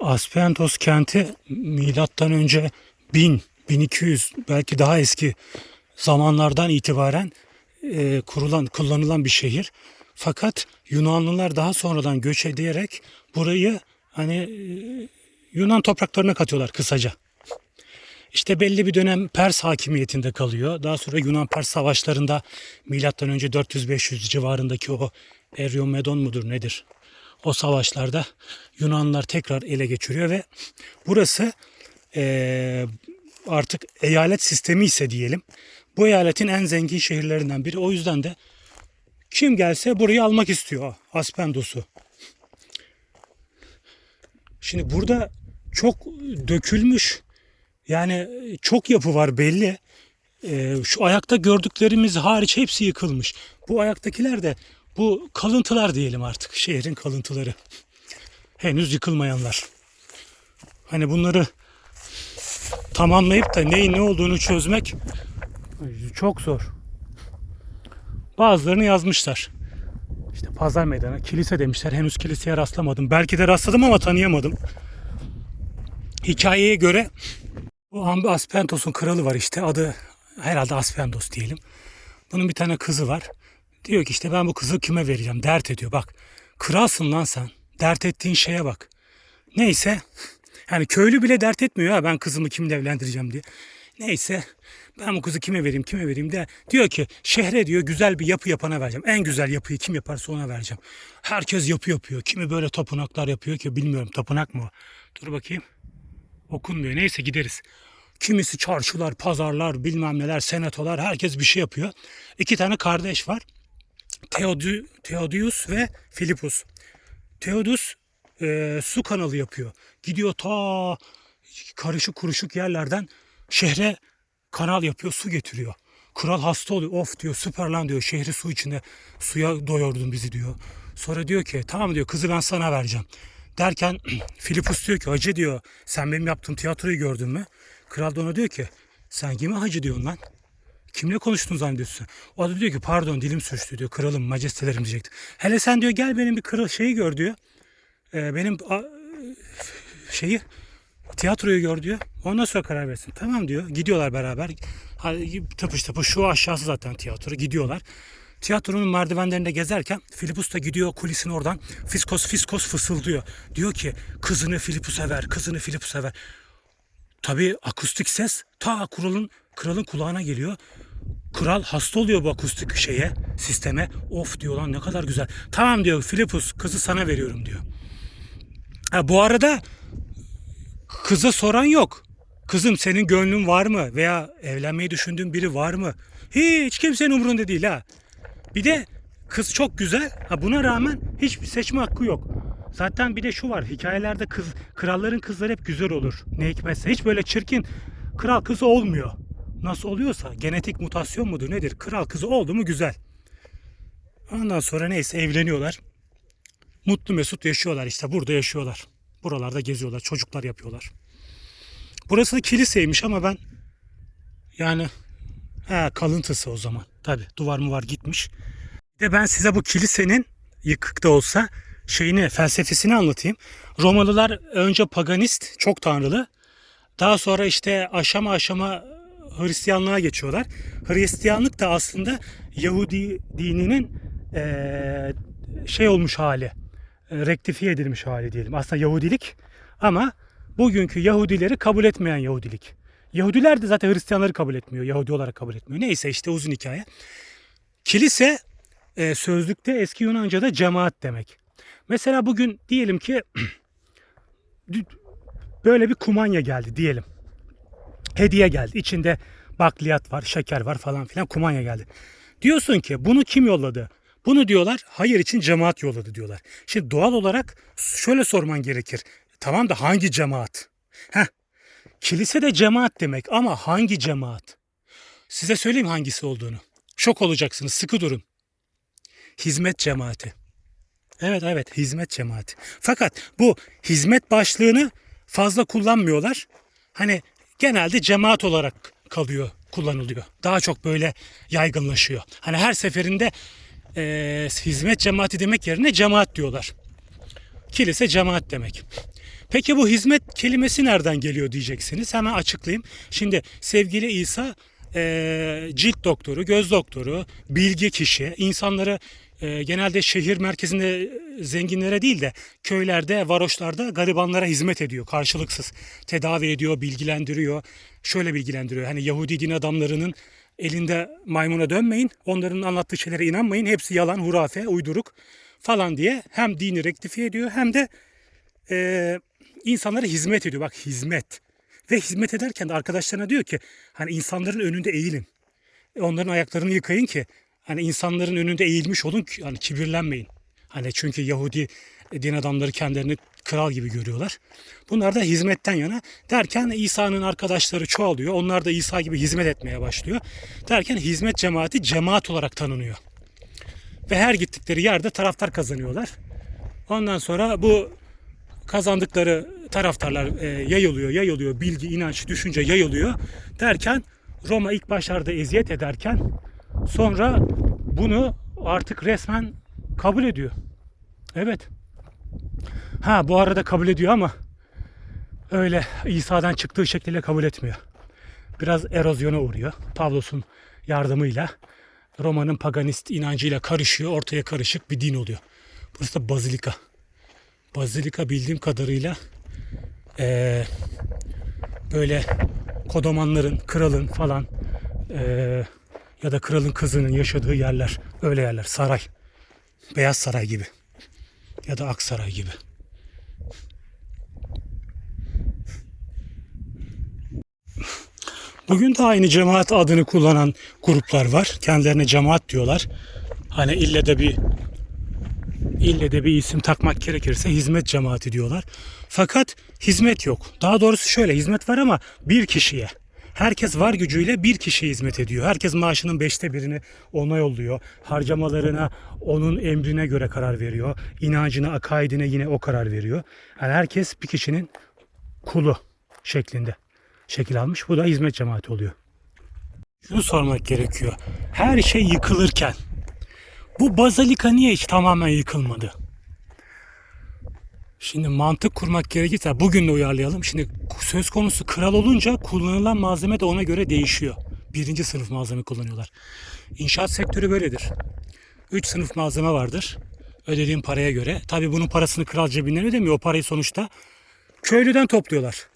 Aspendos kenti milattan önce 1000, 1200 belki daha eski zamanlardan itibaren e, kurulan, kullanılan bir şehir. Fakat Yunanlılar daha sonradan göç ederek burayı hani e, Yunan topraklarına katıyorlar kısaca. İşte belli bir dönem Pers hakimiyetinde kalıyor. Daha sonra Yunan-Pers savaşlarında milattan önce 400-500 civarındaki o Eryomedon mudur nedir? O savaşlarda Yunanlılar tekrar ele geçiriyor ve burası eee, artık eyalet sistemi ise diyelim. Bu eyaletin en zengin şehirlerinden biri. O yüzden de kim gelse burayı almak istiyor Aspendos'u. Şimdi burada çok dökülmüş yani çok yapı var belli. Ee, şu ayakta gördüklerimiz hariç hepsi yıkılmış. Bu ayaktakiler de bu kalıntılar diyelim artık. Şehrin kalıntıları. Henüz yıkılmayanlar. Hani bunları tamamlayıp da neyin ne olduğunu çözmek çok zor. Bazılarını yazmışlar. İşte pazar meydanı, kilise demişler. Henüz kiliseye rastlamadım. Belki de rastladım ama tanıyamadım. Hikayeye göre bu Ambi Aspentos'un kralı var işte adı herhalde Aspendos diyelim. Bunun bir tane kızı var. Diyor ki işte ben bu kızı kime vereceğim dert ediyor bak. Kralsın lan sen. Dert ettiğin şeye bak. Neyse yani köylü bile dert etmiyor ha ben kızımı kimle evlendireceğim diye. Neyse ben bu kızı kime vereyim kime vereyim de diyor ki şehre diyor güzel bir yapı yapana vereceğim. En güzel yapıyı kim yaparsa ona vereceğim. Herkes yapı yapıyor. Kimi böyle tapınaklar yapıyor ki bilmiyorum tapınak mı o. Dur bakayım okunmuyor. Neyse gideriz. Kimisi çarşılar, pazarlar, bilmem neler, senatolar herkes bir şey yapıyor. İki tane kardeş var. Theodi, Theodius ve Philippus. Theodus e, su kanalı yapıyor. Gidiyor ta karışık kuruşuk yerlerden şehre kanal yapıyor, su getiriyor. Kral hasta oluyor. Of diyor süper lan diyor. Şehri su içinde suya doyurdun bizi diyor. Sonra diyor ki tamam diyor kızı ben sana vereceğim. Derken Filipus diyor ki hacı diyor sen benim yaptığım tiyatroyu gördün mü? Kral da ona diyor ki sen kime hacı diyorsun lan? Kimle konuştun zannediyorsun? O da diyor ki pardon dilim sürçtü diyor. Kralım majestelerim diyecekti. Hele sen diyor gel benim bir kral şeyi gör diyor. Ee, benim a, şeyi tiyatroyu gör diyor. Ondan sonra karar versin. Tamam diyor. Gidiyorlar beraber. Hadi tıpış tıpış şu aşağısı zaten tiyatro. Gidiyorlar. Tiyatronun merdivenlerinde gezerken Filipus da gidiyor kulisin oradan fiskos fiskos fısıldıyor. Diyor ki kızını Filipus'a ver, kızını Filipus'a ver. Tabii akustik ses ta kralın kralın kulağına geliyor. Kral hasta oluyor bu akustik şeye, sisteme. Of diyor lan ne kadar güzel. Tamam diyor Filipus kızı sana veriyorum diyor. Ha, bu arada kıza soran yok. Kızım senin gönlün var mı? Veya evlenmeyi düşündüğün biri var mı? Hiç kimsenin umurunda değil ha. Bir de kız çok güzel. Ha buna rağmen hiçbir seçme hakkı yok. Zaten bir de şu var. Hikayelerde kız kralların kızları hep güzel olur. Ne hikmetse hiç böyle çirkin kral kızı olmuyor. Nasıl oluyorsa genetik mutasyon mudur nedir? Kral kızı oldu mu güzel. Ondan sonra neyse evleniyorlar. Mutlu mesut yaşıyorlar işte burada yaşıyorlar. Buralarda geziyorlar, çocuklar yapıyorlar. Burası da kiliseymiş ama ben yani ha, kalıntısı o zaman. Tabi duvar mı var gitmiş. Bir de ben size bu kilisenin yıkık da olsa şeyini felsefesini anlatayım. Romalılar önce paganist, çok tanrılı. Daha sonra işte aşama aşama Hristiyanlığa geçiyorlar. Hristiyanlık da aslında Yahudi dininin eee, şey olmuş hali. e, Rektifiye edilmiş hali diyelim. Aslında Yahudilik ama bugünkü Yahudileri kabul etmeyen Yahudilik. Yahudiler de zaten Hristiyanları kabul etmiyor. Yahudi olarak kabul etmiyor. Neyse işte uzun hikaye. Kilise e, sözlükte eski Yunanca'da cemaat demek. Mesela bugün diyelim ki böyle bir kumanya geldi diyelim. Hediye geldi. İçinde bakliyat var, şeker var falan filan kumanya geldi. Diyorsun ki bunu kim yolladı? Bunu diyorlar hayır için cemaat yolladı diyorlar. Şimdi doğal olarak şöyle sorman gerekir. Tamam da hangi cemaat? Heh, kilise de cemaat demek ama hangi cemaat? Size söyleyeyim hangisi olduğunu. Şok olacaksınız sıkı durun. Hizmet cemaati. Evet evet hizmet cemaati. Fakat bu hizmet başlığını fazla kullanmıyorlar. Hani genelde cemaat olarak kalıyor, kullanılıyor. Daha çok böyle yaygınlaşıyor. Hani her seferinde eee, hizmet cemaati demek yerine cemaat diyorlar. Kilise cemaat demek. Peki bu hizmet kelimesi nereden geliyor diyeceksiniz. Hemen açıklayayım. Şimdi sevgili İsa eee, cilt doktoru, göz doktoru, bilgi kişi, insanları eee, genelde şehir merkezinde e, zenginlere değil de köylerde, varoşlarda garibanlara hizmet ediyor karşılıksız. Tedavi ediyor, bilgilendiriyor. Şöyle bilgilendiriyor. Hani Yahudi din adamlarının elinde maymuna dönmeyin. Onların anlattığı şeylere inanmayın. Hepsi yalan, hurafe, uyduruk falan diye hem dini rektifiye ediyor hem de eee insanlara hizmet ediyor. Bak hizmet. Ve hizmet ederken de arkadaşlarına diyor ki hani insanların önünde eğilin. E, Onların ayaklarını yıkayın ki hani insanların önünde eğilmiş olun ki hani kibirlenmeyin. Hani çünkü Yahudi din adamları kendilerini kral gibi görüyorlar. Bunlar da hizmetten yana derken İsa'nın arkadaşları çoğalıyor. Onlar da İsa gibi hizmet etmeye başlıyor. Derken hizmet cemaati cemaat olarak tanınıyor. Ve her gittikleri yerde taraftar kazanıyorlar. Ondan sonra bu kazandıkları taraftarlar e, yayılıyor, yayılıyor, bilgi, inanç, düşünce yayılıyor derken Roma ilk başlarda eziyet ederken sonra bunu artık resmen kabul ediyor. Evet. Ha bu arada kabul ediyor ama öyle İsa'dan çıktığı şekliyle kabul etmiyor. Biraz erozyona uğruyor. Pavlos'un yardımıyla Roma'nın paganist inancıyla karışıyor. Ortaya karışık bir din oluyor. Burası da bazilika. Bazilika bildiğim kadarıyla eee, böyle kodomanların, kralın falan eee, ya da kralın kızının yaşadığı yerler. Öyle yerler. Saray. Beyaz Saray gibi. Ya da Aksaray gibi. Bugün de aynı cemaat adını kullanan gruplar var. Kendilerine cemaat diyorlar. Hani ille de bir ille de bir isim takmak gerekirse hizmet cemaati diyorlar. Fakat hizmet yok. Daha doğrusu şöyle hizmet var ama bir kişiye. Herkes var gücüyle bir kişiye hizmet ediyor. Herkes maaşının beşte birini ona yolluyor. Harcamalarına onun emrine göre karar veriyor. İnancına, akaidine yine o karar veriyor. Yani herkes bir kişinin kulu şeklinde şekil almış. Bu da hizmet cemaati oluyor. Şunu sormak gerekiyor. Her şey yıkılırken bu bazilika niye hiç tamamen yıkılmadı? Şimdi mantık kurmak gerekirse bugün de uyarlayalım. Şimdi söz konusu kral olunca kullanılan malzeme de ona göre değişiyor. Birinci sınıf malzeme kullanıyorlar. İnşaat sektörü böyledir. Üç sınıf malzeme vardır. Ödediğin paraya göre. Tabii bunun parasını kral cebinden ödemiyor. O parayı sonuçta köylüden topluyorlar.